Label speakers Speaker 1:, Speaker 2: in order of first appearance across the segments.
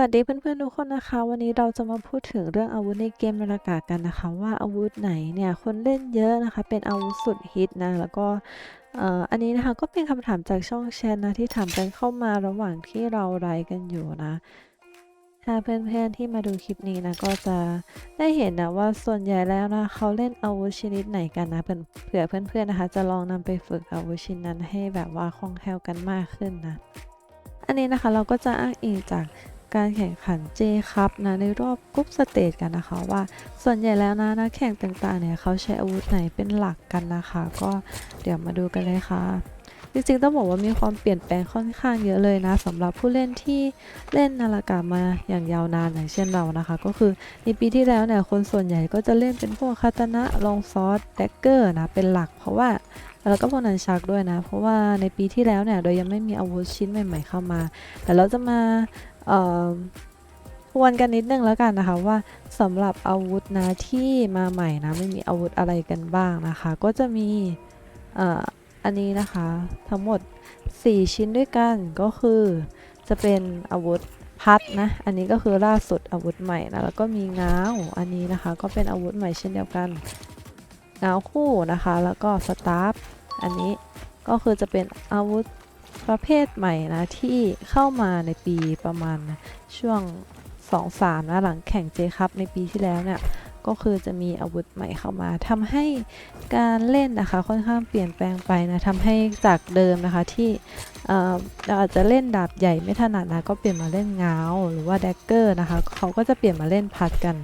Speaker 1: วัสดีเพื่อนๆทุกคนนะคะ วันนี้เราจะมาพูดถึงเรื่องอาวุธในเกมบรรยากาศกันนะคะ ว่าอาวุธไหนเนี่ยคนเล่นเยอะนะคะ เป็นอาวุธสุดฮิตนะแล้วก็อันนี้นะคะก็เป็นคำถามจากช่องแชทนะที่ถามกันเข้ามาระหว่างที่เราไลฟ์กันอยู่นะถ้าเพื่อนๆที่มาดูคลิปนี้นะก็จะได้เห็นนะว่าส่วนใหญ่แล้วนะเขาเล่นอาวุธชนิดไหนกันนะเพื่อเผื่อเพื่อนๆนะคะ จะลองนำไปฝึกอาวุธชิ้นนั้นให้แบบว่าคล่องแคล่วกันมากขึ้นนะอันนี้นะคะเราก็จะอ้างอิงจาก การแข่งขัน J ครับนะในรอบกรุ๊ปสเตจกันนะคะว่าส่วนใหญ่แล้วนะนักแข่งต่างๆเนี่ยเขาใช้อาวุธไหนเป็นหลักกันนะคะ ก็เดี๋ยวมาดูกันเลยค่ะจริงๆต้องบอกว่ามีความเปลี่ยนแปลงค่อนข้างเยอะเลยนะสำหรับผู้เล่นที่เล่นนาฬกามาอย่างยาวนานอย่างเช่นเรานะคะ ก็คือในปีที่แล้วเนี่ยคนส่วนใหญ่ก็จะเล่นเป็นพวกคาตานะลองซอสแดกเกอร์นะเป็นหลัก เพราะว่าแล้วก็พวกนันชักด้วยนะ เพราะว่าในปีที่แล้วเนี่ยโดยยังไม่มีอาวุธชิ้นใหม่ ๆ เข้ามา แต่เราจะมาทวนกันนิดนึงแล้วกันนะคะว่าสำหรับอาวุธนะที่มาใหม่นะไม่มีอาวุธอะไรกันบ้างนะคะ ก็จะมีอันนี้นะคะทั้งหมด 4 ชิ้นด้วยกันก็คือจะเป็นอาวุธพัดนะ อันนี้ก็คือล่าสุดอาวุธใหม่นะแล้วก็มีง้าวอันนี้นะคะก็เป็นอาวุธใหม่เช่นเดียวกันง้าวคู่นะคะ แล้วก็สตาร์ฟอันนี้ก็คือจะเป็นอาวุธ ประเภทใหม่นะที่เข้ามาในปีประมาณช่วง 2-3นะหลังแข่งเจคัพในปีที่แล้วเนี่ยก็คือจะมีอาวุธใหม่เข้ามาทำให้การเล่นนะคะค่อนข้างเปลี่ยนแปลงไปนะทำให้จากเดิมนะคะที่เราอาจจะเล่นดาบใหญ่ไม่ถนัดนะก็เปลี่ยนมาเล่นงาวหรือว่าแดกเกอร์นะคะเขาก็จะเปลี่ยนมาเล่นพัดกัน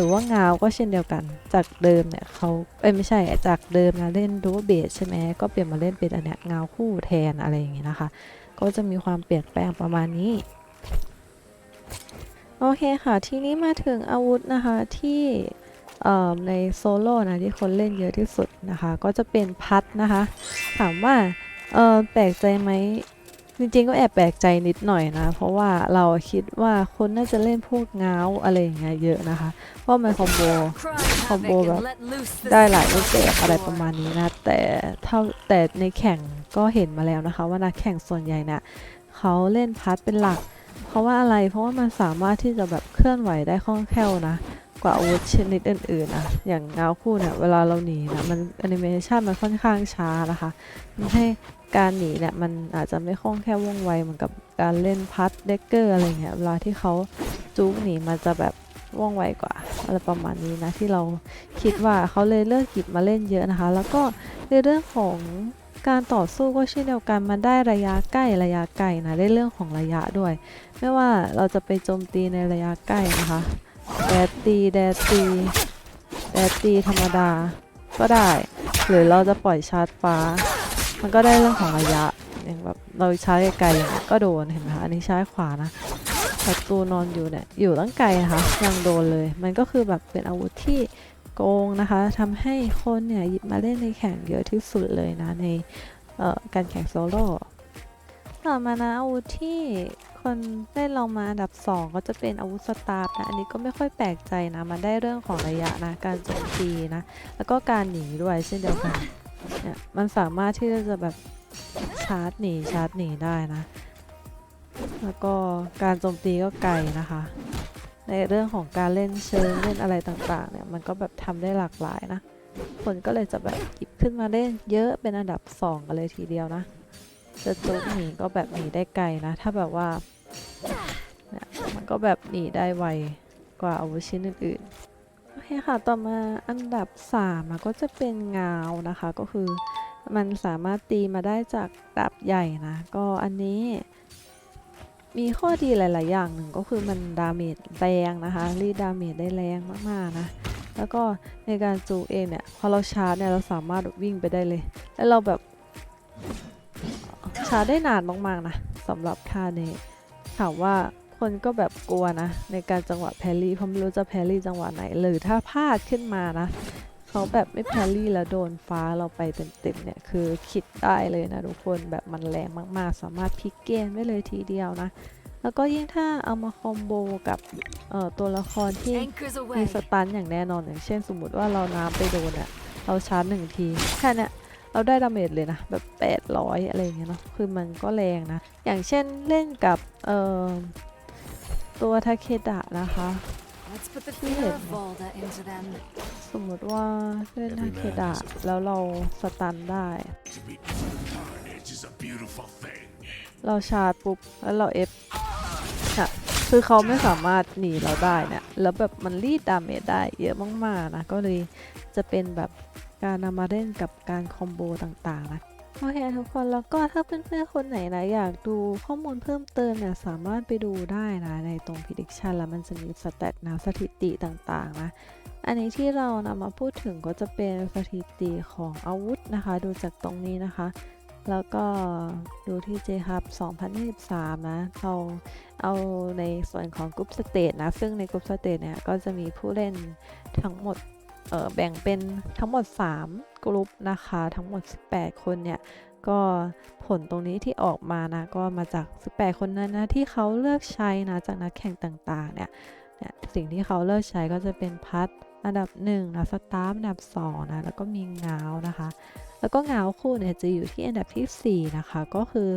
Speaker 1: รือว่างาวก็เช่นเดียวกัน จากเดิมเนี่ยเขาเอ้ยไม่ใช่จากเดิมนะเล่นดูเบสใช่ไหมก็เปลี่ยนมาเล่นเป็นอันเนี้ยเงาคู่แทนอะไรอย่างงี้นะคะ ก็จะมีความเปลี่ยนแปลงประมาณนี้โอเคค่ะ ทีนี้มาถึงอาวุธนะคะที่เอ่อในโซโล่นะที่คนเล่นเยอะที่สุดนะคะ ก็จะเป็นพัดนะคะ ถามว่าแปลกใจไหม จริงๆก็แอบแปลกใจนิดหน่อยนะ เพราะว่าเราคิดว่าคนน่าจะเล่นพวกง้าวอะไรอย่างเงี้ยเยอะนะคะ เพราะมันคอมโบ
Speaker 2: combo
Speaker 1: แบ
Speaker 2: แบบ
Speaker 1: ได้หลายรูปแบบอะไรประมาณนี้นะ แต่เท่าแต่ในแข่งก็เห็นมาแล้วนะคะ ว่านักแข่งส่วนใหญ่เนี่ยเขาเล่นพัดเป็นหลัก เพราะว่าอะไรเพราะว่ามันสามารถที่จะแบบเคลื่อนไหวได้คล่องแคล่วนะกว่าอาวุธชนิดอื่นๆนะอย่างเงาคู่เนี่ยเวลาเราหนีนะมันแอนิเมชันมันค่อนข้างช้านะคะทำให้ การหนีเนี่ยมันอาจจะไม่คล่องแค่วว่องไวเหมือนกับการเล่นพัดเดกเกอร์อะไรเงี้ยเวลาที่เขาจู๊กหนีมันจะแบบว่องไวกว่าอะไรประมาณนี้นะที่เราคิดว่าเขาเลยเลือกหยิบมาเล่นเยอะนะคะ แล้วก็ในเรื่องของการต่อสู้ก็เช่นเดียวกันมันได้ระยะใกล้ระยะไกลนะได้เรื่องของระยะด้วย ไม่ว่าเราจะไปโจมตีในระยะใกล้นะคะแดดตีแดดตีแดดตีธรรมดาก็ได้ หรือเราจะปล่อยชาร์จฟ้า มันก็ได้เรื่องของระยะอย่างแบบเราใชาร์จไกลๆอย่างเงี้ยก็โดนเห็นไหมคะอันนี้ใชาร์จขวานะศัตรูนอนอยู่เนี่ยอยู่ตั้งไกลนะคะยังโดนเลย มันก็คือแบบเป็นอาวุธที่โกงนะคะทำให้คนเนี่ยหยิบมาเล่นในแข่งเยอะที่สุดเลยนะในการแข่งโซโล่ต่อมานะอาวุธที่คนได้ลองมาอันดับ 2 ก็จะเป็นอาวุธสตาร์ฟนะอันนี้ก็ไม่ค่อยแปลกใจนะ มันได้เรื่องของระยะนะ การโจมตีนะ แล้วก็การหนีด้วยเช่นเดียวกัน เนี่ยมันสามารถที่จะแบบชาร์จหนีชาร์จหนีได้นะ แล้วก็การโจมตีก็ไกลนะคะ ในเรื่องของการเล่นเชิงเล่นอะไรต่างๆเนี่ยมันก็แบบทำได้หลากหลายนะ คนก็เลยจะแบบหยิบขึ้นมาเล่นเยอะเป็นอันดับสองกันเลยทีเดียวนะ จะจุกหนีก็แบบหนีได้ไกลนะ ถ้าแบบว่าเนี่ยมันก็แบบหนีได้ไวกว่าอาวุธชิ้นอื่นๆ คค่ะ ต่อมาอันดับ3ก็จะเป็นเงานะคะ ก็คือมันสามารถตีมาได้จากดาบใหญ่นะ ก็อันนี้มีข้อดีหลาย ๆ อย่างหนึ่งก็คือมันดาเมจแรงนะคะรีดดาเมจได้แรงมาก ๆ นะ แล้วก็ในการจูเองเนี่ย พอเราชาร์จเนี่ย เราสามารถวิ่งไปได้เลย แล้วเราแบบ ชาร์จได้นานมาก ๆ นะสำหรับท่านี้ถามว่าคนก็แบบ กลัวนะ ในการจังหวะแพรรี่เพราะไม่รู้จะแพรรี่จังหวะไหนหรือถ้าพลาดขึ้นมานะเขาแบบไม่แพรรี่แล้วโดนฟ้าเราไปเต็มๆเนี่ยคือคิดได้เลยนะทุกคนแบบมันแรงมากๆ สามารถพลิกเกมได้เลยทีเดียวนะ แล้วก็ยิ่งถ้าเอามาคอมโบกับเอ่อตัวละครที่
Speaker 2: anchors
Speaker 1: มี
Speaker 2: away
Speaker 1: สตันอย่างแน่นอนอย่างเช่น สมมติว่าเราน้ำไปโดนอะเราชาร์จหนึ่งทีแค่เนี้ยเราได้ดาเมจเลยนะ แบบ 800 อะไรอย่างเงี้ยเนาะคือมันก็แรงนะ อย่างเช่นเล่นกับเอ่อ ตัวทาเคดะนะคะ
Speaker 2: Let's put the
Speaker 1: Yeah.
Speaker 2: fear of Volda into them.
Speaker 1: สมมติว่าเล่นทาเคดะแล้วเราสตันได้
Speaker 3: To be carnage is a beautiful thing.
Speaker 1: เราชาร์จปุ๊บ แล้วเราเอฟค่ะคือเขาไม่สามารถหนีเราได้เนี่ย แล้วแบบมันรีดดาเมจได้เยอะมากๆนะ ก็เลยจะเป็นแบบการนำมาเล่นกับการคอมโบต่างๆนะ โอเคทุกคนแล้วก็ถ้าเพื่อนๆคนไหนนะอยากดูข้อมูลเพิ่มเติมเนี่ยสามารถไปดูได้นะในตรง prediction แล้วมันจะมีสแตทนะสถิติต่างๆนะอันนี้ที่เรานำมาพูดถึงก็จะเป็นสถิติของอาวุธนะคะ ดูจากตรงนี้นะคะ แล้วก็ดูที่ J Hub 2023 นะ เราเอาในส่วนของกรุ๊ปสเตทนะ ซึ่งในกรุ๊ปสเตทเนี่ยก็จะมีผู้เล่นทั้งหมด แบ่งเป็นทั้งหมด 3กรุ๊ปนะคะ ทั้งหมด 18 คนเนี่ย ก็ผลตรงนี้ที่ออกมานะ ก็มาจาก 18 คนนั้นนะที่เขาเลือกใช้นะจากนักแข่งต่างๆ เนี่ยเนี่ยสิ่งที่เขาเลือกใช้ก็จะเป็นพัดอันดับ1นะสตาร์อันดับ2นะแล้วก็มีเงานะคะ แล้วก็เงาคู่เนี่ยจะอยู่ที่อันดับทีสี่4 นะคะ ก็คือ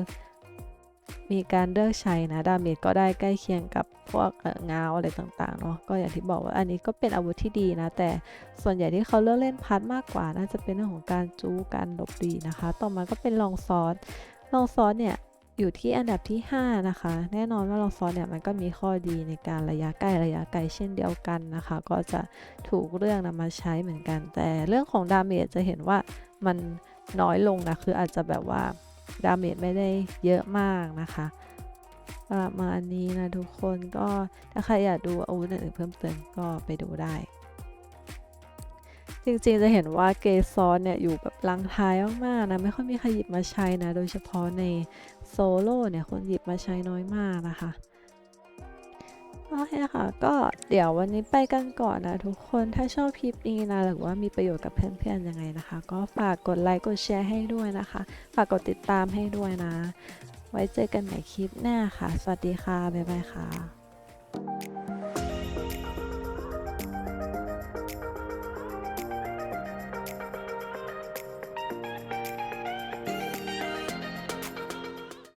Speaker 1: มีการเลือกใช้นะดาเมจก็ได้ใกล้เคียงกับพวกเงาอะไรต่างๆเนาะก็อย่างที่บอกว่าอันนี้ก็เป็นอาวุธที่ดีนะ แต่ส่วนใหญ่ที่เขาเลือกเล่นพัดมากกว่าน่าจะเป็นเรื่องของการจู้การหลบดีนะคะ ต่อมาก็เป็นลองซอสลองซอสเนี่ยอยู่ที่อันดับที่ 5 นะคะ แน่นอนว่าลองซอสเนี่ยมันก็มีข้อดีในการระยะใกล้ระยะไกลเช่นเดียวกันนะคะ ก็จะถูกเรื่องนำมาใช้เหมือนกัน แต่เรื่องของดาเมจจะเห็นว่ามันน้อยลงนะคืออาจจะแบบว่า ดาเมจไม่ได้เยอะมากนะคะประมาณนี้นะทุกคนก็ถ้าใครอยากดูอาวุธอื่นเพิ่มเติมก็ไปดูได้ จริงๆจะเห็นว่าเกซอนเนี่ย อยู่แบบลังท้ายมากๆนะ ไม่ค่อยมีใครหยิบมาใช้นะ โดยเฉพาะในโซโล่เนี่ย คนหยิบมาใช้น้อยมากนะคะ โอเคค่ะ ก็เดี๋ยววันนี้ไปกันก่อนนะทุกคนถ้าชอบคลิปนี้นะ หรือว่ามีประโยชน์กับเพื่อนๆยังไงนะคะ ก็ฝากกดไลค์กดแชร์ให้ด้วยนะคะ ฝากกดติดตามให้ด้วยนะ ไว้เจอกันใหม่คลิปหน้าค่ะ สวัสดีค่ะ บ๊ายบายค่ะ